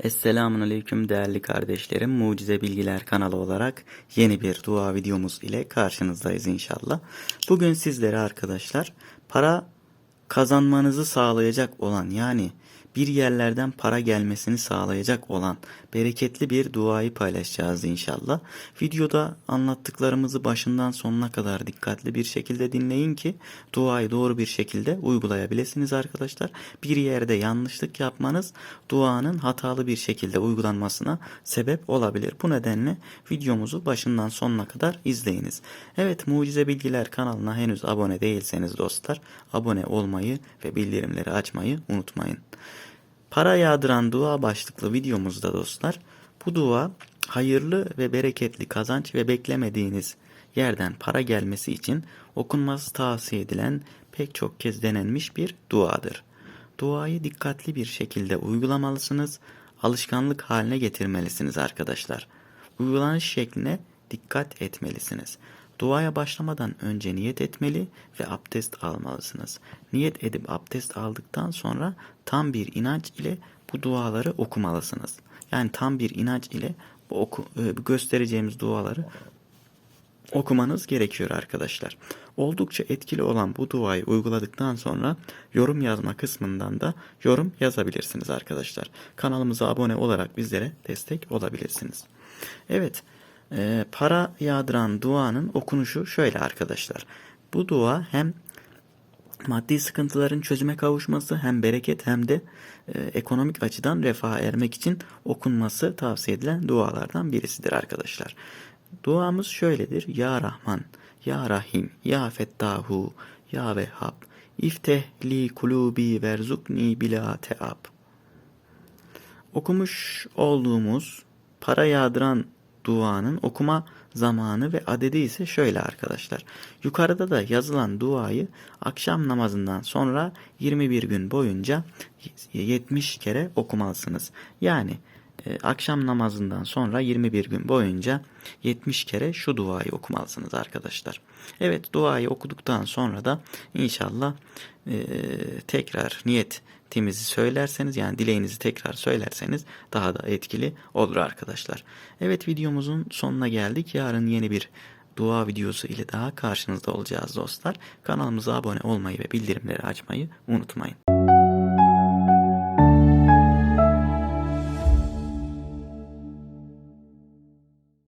Esselamun Aleyküm değerli kardeşlerim. Mucize Bilgiler kanalı olarak yeni bir dua videomuz ile karşınızdayız inşallah. Bugün sizlere arkadaşlar para kazanmanızı sağlayacak olan yani bir yerlerden para gelmesini sağlayacak olan bereketli bir duayı paylaşacağız inşallah. Videoda anlattıklarımızı başından sonuna kadar dikkatli bir şekilde dinleyin ki duayı doğru bir şekilde uygulayabilirsiniz arkadaşlar. Bir yerde yanlışlık yapmanız duanın hatalı bir şekilde uygulanmasına sebep olabilir. Bu nedenle videomuzu başından sonuna kadar izleyiniz. Evet Mucize Bilgiler kanalına henüz abone değilseniz dostlar abone olmayı ve bildirimleri açmayı unutmayın. Para yağdıran dua başlıklı videomuzda dostlar bu dua hayırlı ve bereketli kazanç ve beklemediğiniz yerden para gelmesi için okunması tavsiye edilen pek çok kez denenmiş bir duadır. Duayı dikkatli bir şekilde uygulamalısınız, alışkanlık haline getirmelisiniz arkadaşlar. Uygulanış şekline dikkat etmelisiniz. Duaya başlamadan önce niyet etmeli ve abdest almalısınız. Niyet edip abdest aldıktan sonra tam bir inanç ile bu duaları okumalısınız. Yani tam bir inanç ile bu oku, e, göstereceğimiz duaları okumanız gerekiyor arkadaşlar. Oldukça etkili olan bu duayı uyguladıktan sonra yorum yazma kısmından da yorum yazabilirsiniz arkadaşlar. Kanalımıza abone olarak bizlere destek olabilirsiniz. Evet, e, para yağdıran duanın okunuşu şöyle arkadaşlar. Bu dua hem maddi sıkıntıların çözüme kavuşması hem bereket hem de e, ekonomik açıdan refaha ermek için okunması tavsiye edilen dualardan birisidir arkadaşlar. Duamız şöyledir. Ya Rahman, Ya Rahim, Ya Fettahu, Ya Vehhab, İfteh li kulubi verzukni bila teab. Okumuş olduğumuz para yağdıran duanın okuma zamanı ve adedi ise şöyle arkadaşlar. Yukarıda da yazılan duayı akşam namazından sonra 21 gün boyunca 70 kere okumalısınız. Yani akşam namazından sonra 21 gün boyunca 70 kere şu duayı okumalısınız arkadaşlar. Evet duayı okuduktan sonra da inşallah e, tekrar niyetimizi söylerseniz yani dileğinizi tekrar söylerseniz daha da etkili olur arkadaşlar. Evet videomuzun sonuna geldik. Yarın yeni bir dua videosu ile daha karşınızda olacağız dostlar. Kanalımıza abone olmayı ve bildirimleri açmayı unutmayın.